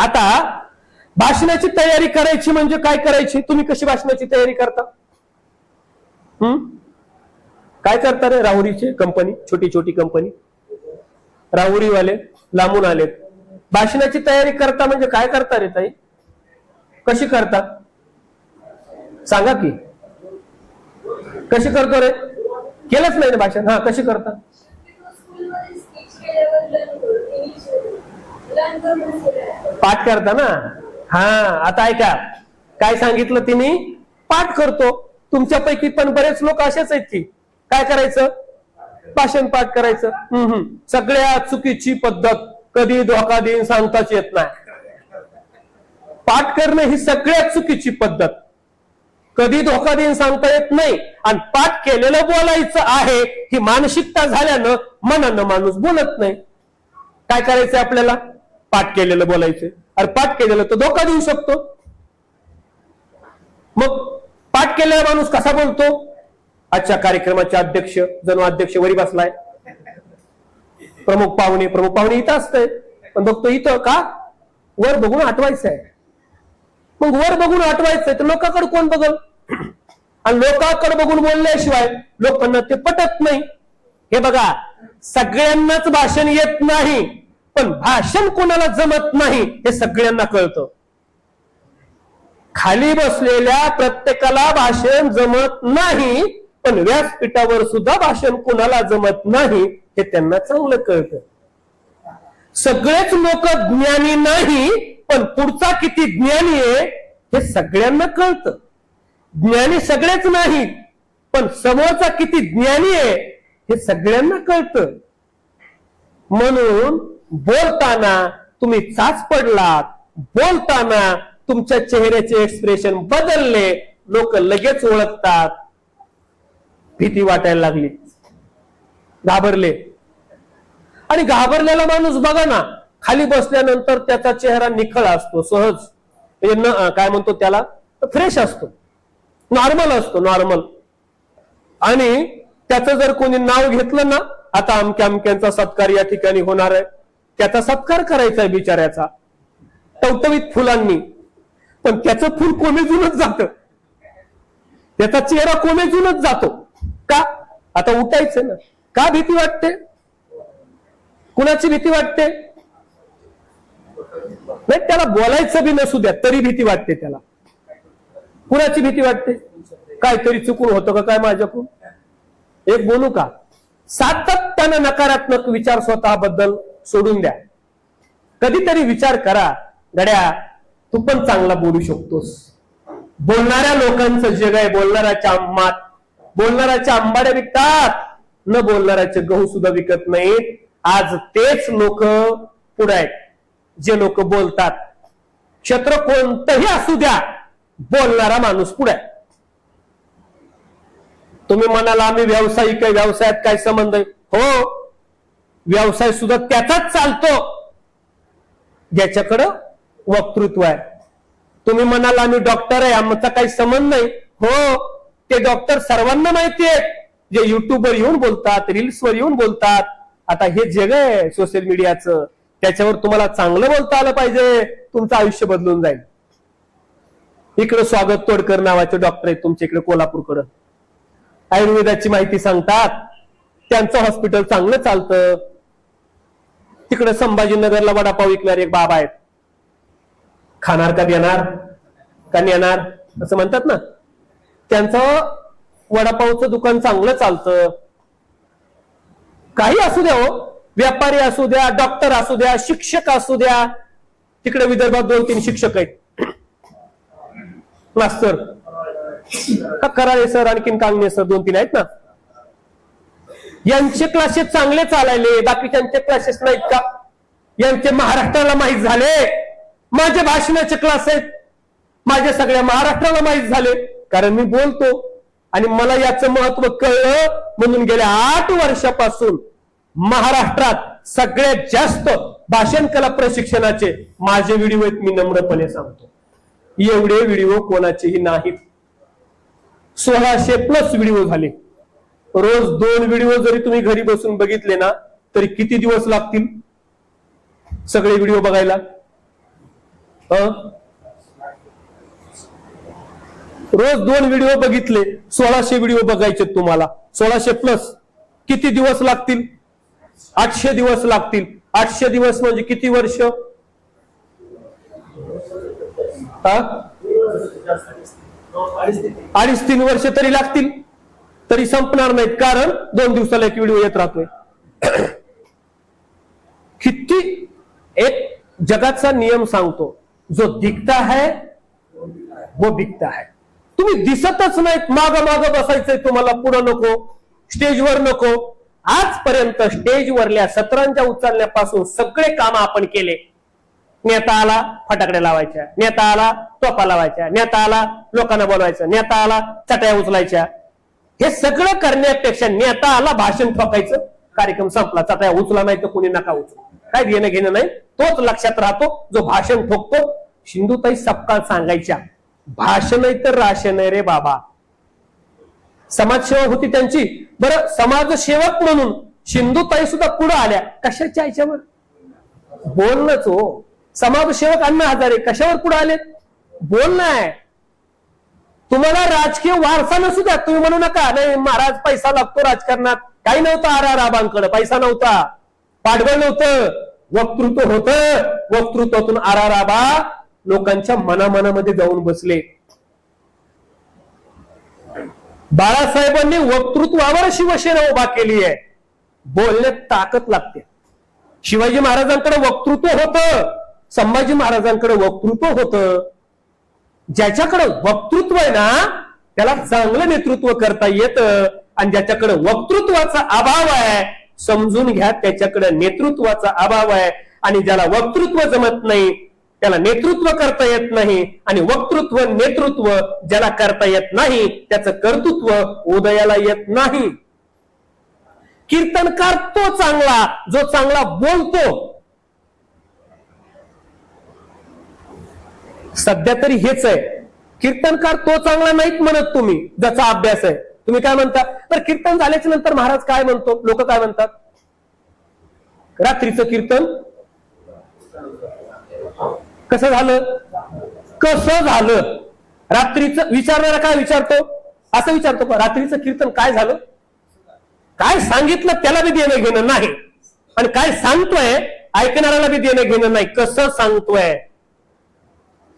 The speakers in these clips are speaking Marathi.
आता भाषणाची तयारी करायची म्हणजे काय करायची? तुम्ही कशी भाषणाची तयारी करता? हम्म काय करता रे राहुरीची कंपनी छोटी छोटी कंपनी राहुरीवाले लांबून आलेत. भाषणाची तयारी करता म्हणजे काय करता रे ताई? कशी करता? सांगा की. कशी करतो रे? केलंच नाही ना भाषण? हा कशी करता? पाठ करता ना? हा आता ऐका. काय सांगितलं तिने? पाठ करतो. तुमच्यापैकी पण बरेच लोक असेच आहेत की. काय करायचं? भाषण पाठ करायचं. हम्म, सगळ्या चुकीची पद्धत. कधी धोका देईन सांगताच येत नाही. पाठ करणं ही सगळ्यात चुकीची पद्धत. कधी धोका देईन सांगता येत नाही. आणि पाठ केलेलं बोलायचं आहे ही मानसिकता झाल्यानं मनानं माणूस बोलत नाही. काय करायचं आपल्याला? पाठ केलेलं बोलायचं. अरे पाठ केलेलं तर धोका देऊ शकतो. मग पाठ केलेला माणूस कसा बोलतो? आजच्या कार्यक्रमाचे अध्यक्ष जणू अध्यक्ष वरी बसलाय. प्रमुख पाहुणे प्रमुख पाहुणे इथं असतंय. पण बघतो इथं का? वर बघून आठवायचं आहे मग वर बघून आठवायचंय तर लोकांकडे कोण बघल? आणि लोकांकडे बघून बोलल्याशिवाय लोकांना ते पटत नाही. हे बघा सगळ्यांनाच भाषण येत नाही. पण भाषण कोणाला जमत नाही हे सगळ्यांना कळतं. खाली बसलेल्या प्रत्येकाला भाषण जमत नाही पण व्यासपीठावर सुद्धा भाषण कोणाला जमत नाही हे त्यांना चांगलं कळतं. सगळेच लोक ज्ञानी नाही पण पुढचा किती ज्ञानी आहे हे सगळ्यांना कळतं. ज्ञानी सगळेच नाही पण समोरचा किती ज्ञानी आहे हे सगळ्यांना कळतं. म्हणून बोलताना तुम्ही चाच पडलात बोलताना तुमच्या चेहऱ्याचे एक्सप्रेशन बदलले लोक लगेच ओळखतात. भीती वाटायला लागली. घाबरले. आणि घाबरलेला माणूस बघा ना खाली बसल्यानंतर त्याचा चेहरा निखळ असतो सहज. म्हणजे न काय म्हणतो त्याला? फ्रेश असतो. नॉर्मल असतो नॉर्मल. आणि त्याचं जर कोणी नाव घेतलं ना आता अमक्या अमक्यांचा सत्कार या ठिकाणी होणार आहे. त्याचा सत्कार करायचा आहे बिचाऱ्याचा. टवटवीत फुलांनी. पण त्याचं फुल कोमेजूनच जात. त्याचा चेहरा कोमेजूनच जातो. का? आता उठायचं ना. का भीती वाटते? कुणाची भीती वाटते? नाही त्याला बोलायचं बी नसू द्या तरी भीती वाटते त्याला. कुणाची भीती वाटते? काहीतरी चुकून होतं का? काय माझ्याकडून? एक बोलू का? सातत्यानं नकारात्मक विचार स्वतःबद्दल सोडून द्या. कधीतरी विचार करा गड्या तू पण चांगला बोलू शकतोस. बोलणाऱ्या लोकांचं जग आहे बोलणाऱ्याच्या आंबात बोलणाऱ्याच्या आंबाड्या विकतात. न बोलणाऱ्याचे गहू सुद्धा विकत नाहीत. आज तेच लोक पुढे आहेत जे लोक बोलतात. क्षेत्र कोणतंही असू द्या बोलणारा माणूस पुढे आहे. तुम्ही म्हणाला आम्ही व्यावसायिक आहे व्यवसायात काय संबंध हो व्यवसाय सुद्धा त्याचाच चालतो. ज्याच्याकडं वक्तृत्व आहे. तुम्ही म्हणाल आम्ही डॉक्टर आहे आमचा काही संबंध नाही. हो ते डॉक्टर सर्वांना माहिती आहे जे युट्यूबवर येऊन बोलतात रील्सवर येऊन बोलतात. आता हे जग आहे सोशल मीडियाचं त्याच्यावर तुम्हाला चांगलं बोलता आलं पाहिजे. तुमचं आयुष्य बदलून जाईल. इकडे स्वागत तोडकर नावाचे डॉक्टर आहेत तुमच्या इकडे कोल्हापूरकडं. आयुर्वेदाची माहिती सांगतात. त्यांचं हॉस्पिटल चांगलं चालतं. तिकडे संभाजीनगरला वडापाव विकणारे एक बाबा आहेत. खाणार का देणार? का नेणार? असं म्हणतात ना. त्यांचं वडापावचं दुकान चांगलं चालतं. काही असू द्या हो. व्यापारी असू द्या डॉक्टर असू द्या शिक्षक असू द्या. तिकडे विदर्भात दोन तीन शिक्षक आहेत. मास्तर. हा कराळे सर आणखीन कांगणे सर दोन तीन आहेत ना? यांचे क्लासेस चांगले चालायले बाकीच्यांचे क्लासेस नाहीत का? यांचे महाराष्ट्राला माहीत झाले. माझे भाषणाचे क्लास आहेत. माझ्या सगळ्या महाराष्ट्राला माहीत झाले. कारण मी बोलतो. आणि मला याचं महत्त्व कळलं म्हणून गेल्या आठ वर्षापासून महाराष्ट्रात सगळ्यात जास्त भाषण कला प्रशिक्षणाचे माझे व्हिडिओ आहेत मी नम्रपणे सांगतो. एवढे व्हिडिओ कोणाचेही नाहीत. सोळाशे प्लस व्हिडिओ झाले. रोज दोन व्हिडिओ जरी तुम्ही घरी बसून बघितले ना तरी किती दिवस लागतील? सगळे व्हिडिओ बघायला? रोज दोन व्हिडिओ बघितले सोळाशे व्हिडिओ बघायचे तुम्हाला. सोळाशे प्लस किती दिवस लागतील? आठशे दिवस लागतील. आठशे दिवस म्हणजे किती वर्ष? अडीच तीन वर्ष तरी लागतील. तरी संपणार नाहीत कारण दोन दिवसाला एक व्हिडिओ येत राहतोय. किती? एक जगाचा नियम सांगतो जो दिखता है वो बिकता है. तुम्ही दिसतच नाहीत माग माग बसायचंय तुम्हाला पुढं नको स्टेजवर नको. आजपर्यंत स्टेजवरल्या सत्रांच्या उचलण्यापासून सगळे काम आपण केले. नेता आला फटाकड्या लावायच्या. नेता आला तोपा लावायच्या. नेता आला लोकांना बोलवायचं. नेता आला चटया उचलायच्या. हे सगळं करण्यापेक्षा नेता आला भाषण ठोकायचं. कार्यक्रम संपलाच आता उचला नाही तर कोणी नका उचला. काय घेणं घेणं नाही? तोच लक्षात राहतो जो भाषण ठोकतो. सिंधुताई सपकाळ सांगायच्या. भाषण तर राशन आहे रे बाबा. समाजसेवा होती त्यांची. बरं समाजसेवक म्हणून सिंधुताई सुद्धा पुढे आल्या. कशाच्या याच्यावर? बोलणंच हो. समाजसेवक अण्णा हजारे कशावर पुढे आले बोलणं आहे. तुम्हाला राजकीय वारसा नसू द्या. तुम्ही म्हणू नका नाही महाराज पैसा लागतो राजकारणात. काही नव्हतं आर आर आबांकडे पैसा नव्हता. पाठबळ नव्हतं. वक्तृत्व होतं. वक्तृत्वातून आर आर आबा लोकांच्या मनामनामध्ये जाऊन बसले. बाळासाहेबांनी वक्तृत्वावर शिवसेना उभा केली आहे. बोलण्यात ताकद लागते. शिवाजी महाराजांकडे वक्तृत्व होतं. संभाजी महाराजांकडे वक्तृत्व होतं. ज्याच्याकडे वक्तृत्व आहे ना त्याला चांगलं नेतृत्व करता येतं. आणि ज्याच्याकडे वक्तृत्वाचा अभाव आहे समजून घ्या त्याच्याकडे नेतृत्वाचा अभाव आहे. आणि ज्याला वक्तृत्व जमत नाही त्याला नेतृत्व करता येत नाही. आणि वक्तृत्व नेतृत्व ज्याला करता येत नाही त्याचं कर्तृत्व उदयाला येत नाही. कीर्तनकार तो चांगला जो चांगला बोलतो सध्या तरी हेच आहे. कीर्तनकार तो चांगला नाहीत म्हणत तुम्ही ज्याचा अभ्यास आहे. तुम्ही काय म्हणता? तर कीर्तन झाल्याच्यानंतर महाराज काय म्हणतो? लोक काय म्हणतात? रात्रीचं कीर्तन? कसं झालं? कसं झालं? रात्रीचं विचारणारा काय विचारतो? असं विचारतो का रात्रीचं कीर्तन काय झालं? काय सांगितलं त्याला बी देणं घेणं नाही. आणि काय सांगतोय ऐकणाऱ्याला बी देणं घेणं नाही. कसं सांगतोय?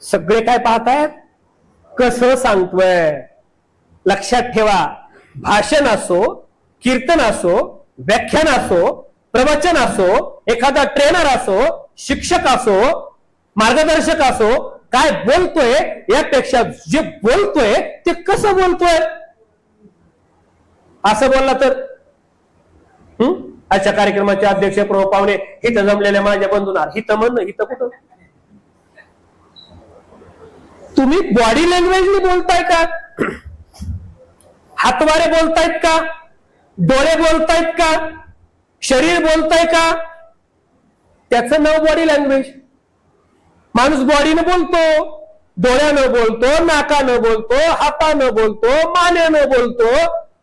सगळे काय पाहतायत? कसं सांगतोय? लक्षात ठेवा. भाषण असो कीर्तन असो व्याख्यान असो प्रवचन असो एखादा ट्रेनर असो शिक्षक असो मार्गदर्शक असो काय बोलतोय यापेक्षा जे बोलतोय ते कसं बोलतोय? असं बोलला तर? हं? आजच्या कार्यक्रमाचे अध्यक्ष प्रभू पाहुणे हिथं जमलेल्या माझ्या बंधूंना हिथं म्हणणं हिथं कुठं? तुम्ही बॉडी लँग्वेजने बोलताय का? हातवारे बोलतायत का? डोळे बोलतायत का? शरीर बोलताय का? त्याचं नाव बॉडी लँग्वेज माणूस बॉडीनं बोलतो डोळ्यानं बोलतो नाकानं बोलतो हातानं बोलतो मान्यानं बोलतो.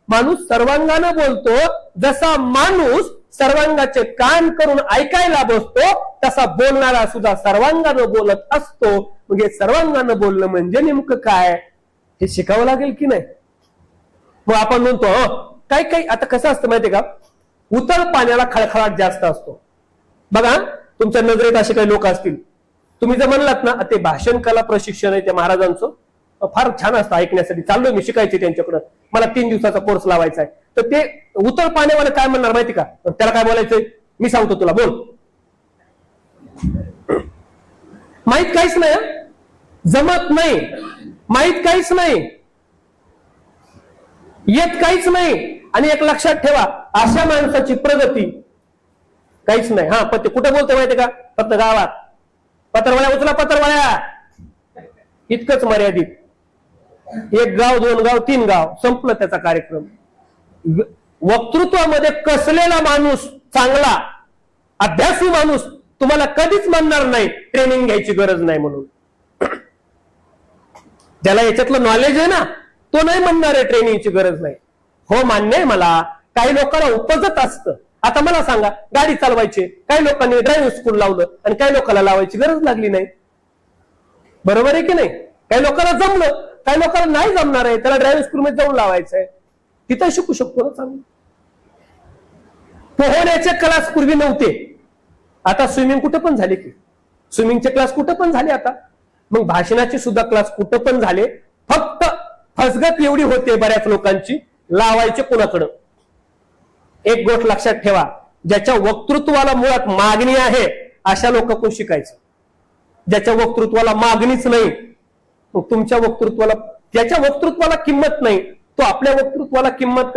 माणूस सर्वांगानं बोलतो. जसा माणूस सर्वांगाचे कान करून ऐकायला बसतो तसा बोलणारा सुद्धा सर्वांगानं बोलत असतो. म्हणजे सर्वांगानं बोलणं म्हणजे नेमकं काय? हे शिकावं लागेल की नाही? मग आपण म्हणतो काही काही आता कसं असतं माहितीये का? उतळ पाण्याला खळखळाट जास्त असतो. बघा तुमच्या नजरेत असे काही लोक असतील. तुम्ही जर म्हणलात ना ते भाषण कला प्रशिक्षण आहे त्या महाराजांचं. फार छान असतं ऐकण्यासाठी. चाललोय मी शिकायचे त्यांच्याकडं. मला तीन दिवसाचा कोर्स लावायचा आहे. तर ते उतर पाण्यावाला काय म्हणणार माहिती का? त्याला काय बोलायचंय? मी सांगतो तुला बोल. माहीत काहीच नाही जमत नाही. माहीत काहीच नाही. येत काहीच नाही. आणि एक लक्षात ठेवा अशा माणसाची प्रगती काहीच नाही. हा पत्ते कुठं कुठे माहितीये का? फक्त गावात. पत्रवळ्या उचला पत्रवळ्या. इतकंच मर्यादित. एक गाव दोन गाव तीन गाव. संपलं त्याचा कार्यक्रम. वक्तृत्वामध्ये कसलेला माणूस चांगला अभ्यासू माणूस तुम्हाला कधीच म्हणणार नाही ट्रेनिंग घ्यायची गरज नाही म्हणून. ज्याला याच्यातलं नॉलेज आहे ना तो नाही म्हणणार आहे ट्रेनिंगची गरज नाही. हो मान्य आहे मला. काही लोकांना उपजत असतं. आता मला सांगा गाडी चालवायची काही लोकांनी ड्रायव्हिंग स्कूल लावलं आणि काही लोकांना लावायची गरज लागली नाही. बरोबर आहे की नाही? काही लोकांना जमलं काही लोकांना नाही जमणार आहे त्याला ड्रायव्हिंग स्कूलमध्ये जाऊन लावायचं आहे. तिथं शिकू शकतो ना चांगलं. पोहण्याचे क्लास पूर्वी नव्हते. आता स्विमिंग कुठं पण झाले की. स्विमिंगचे क्लास कुठं पण झाले आता. मग भाषणाचे सुद्धा क्लास कुठं पण झाले. फक्त फसगत एवढी होते बऱ्याच लोकांची लावायचे कुणाकडं? एक गोष्ट लक्षात ठेवा ज्याच्या वक्तृत्वाला मुळात मागणी आहे अशा लोकांकडून शिकायचं? ज्याच्या वक्तृत्वाला मागणीच नाही तुमच्या वक्तृत्वाला ज्याच्या वक्तृत्वाला किंमत नाही तो आपल्या वक्तृत्वाला किंमत